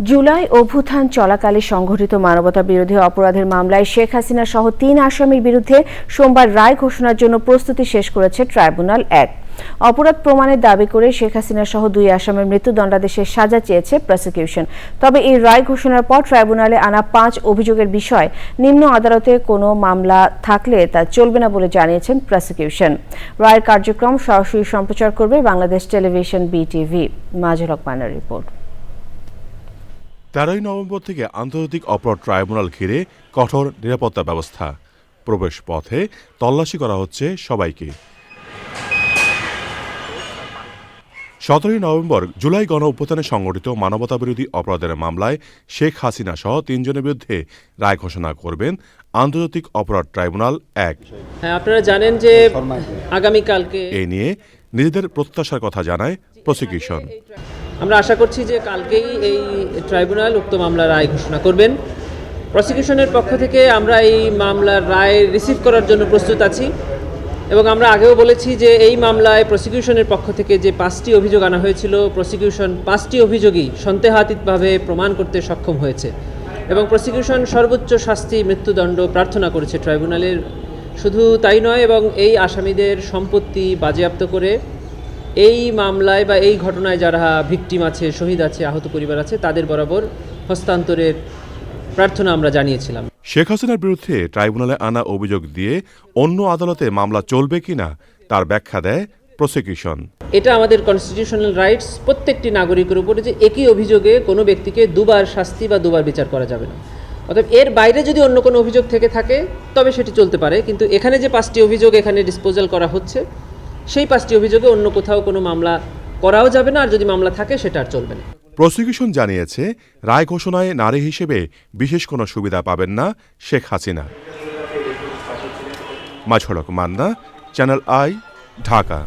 জুলাই অভ্যুত্থান চলাকালে সংঘটিত মানবতা বিরোধী অপরাধের মামলায় শেখ হাসিনা সহ তিন আসামির বিরুদ্ধে সোমবার রায় ঘোষণার জন্য প্রস্তুতি শেষ করেছে ট্রাইব্যুনাল এক। অপরাধ প্রমাণের দাবি করে শেখ হাসিনা সহ দুই আসামের মৃত্যুদণ্ডাদেশের সাজা চেয়েছে প্রসিকিউশন তবে এই রায় ঘোষণার পর ট্রাইব্যুনালে আনা পাঁচ অভিযোগের বিষয়, নিম্ন আদালতে কোনো মামলা থাকলে তা চলবে না বলে জানিয়েছেন প্রসিকিউশন রায়ের কার্যক্রম সরাসরি সম্প্রচার করবে বাংলাদেশ টেলিভিশন, বিটিভি। মাজুল হক পান্নার রিপোর্ট। তেরোই নভেম্বর থেকে আন্তর্জাতিক অপরাধ ট্রাইব্যুনাল ঘিরে কঠোর নিরাপত্তা ব্যবস্থা। প্রবেশ পথে তল্লাশি করা হচ্ছে সবাইকে। সতেরোই নভেম্বর জুলাই গণ অভ্যুত্থানে সংঘটিত মানবতাবিরোধী অপরাধের মামলায় শেখ হাসিনা সহ তিনজনের বিরুদ্ধে রায় ঘোষণা করবেন আন্তর্জাতিক অপরাধ ট্রাইব্যুনাল এক। হ্যাঁ আপনারা জানেন যে আগামীকালকে এ নিয়ে নিজেদের প্রত্যাশার কথা জানায় প্রসিকিউশন। আমরা আশা করছি যে কালকেই এই ট্রাইব্যুনাল উক্ত মামলার রায় ঘোষণা করবেন। প্রসিকিউশনের পক্ষ থেকে আমরা এই মামলার রায় রিসিভ করার জন্য প্রস্তুত আছি এবং আমরা আগেও বলেছি যে এই মামলায় প্রসিকিউশনের পক্ষ থেকে যে পাঁচটি অভিযোগ আনা হয়েছিল, প্রসিকিউশন পাঁচটি অভিযোগই সন্দেহাতীতভাবে প্রমাণ করতে সক্ষম হয়েছে এবং প্রসিকিউশন সর্বোচ্চ শাস্তি, মৃত্যুদণ্ড প্রার্থনা করেছে ট্রাইব্যুনালের। শুধু তাই নয়, এবং এই আসামিদের সম্পত্তি বাজেয়াপ্ত করে এই মামলায় বা এই ঘটনায় যারা ভিকটিম আছে শহীদ আছে আহত পরিবার আছে তাদের বরাবর হস্তান্তরের প্রার্থনা আমরা জানিয়েছিলাম। শেখ হাসিনার বিরুদ্ধে ট্রাইব্যুনালে আনা অভিযোগ দিয়ে অন্য আদালতে মামলা চলবে কিনা তার ব্যাখ্যা দেয় প্রসিকিউশন। এটা আমাদের কনস্টিটিউশনাল রাইটস প্রত্যেকটি নাগরিকের উপরে যে একই অভিযোগে কোনো ব্যক্তিকে দুবার শাস্তি বা দুবার বিচার করা যাবে না। অর্থাৎ এর বাইরে যদি অন্য কোনো অভিযোগ থেকে থাকে তবে সেটি চলতে পারে। কিন্তু এখানে যে পাঁচটি অভিযোগ এখানে ডিসপোজাল করা হচ্ছে সেই পাঁচটি অভিযোগে অন্য কোথাও কোনো মামলা করাও যাবে না, আর যদি মামলা থাকে সেটা আর চলবে না। প্রসিকিউশন জানিয়েছে, রায় ঘোষণায় নারী হিসেবে বিশেষ কোনো সুবিধা পাবেন না শেখ হাসিনা। মাঝড়ক মান্না, চ্যানেল আই, ঢাকা।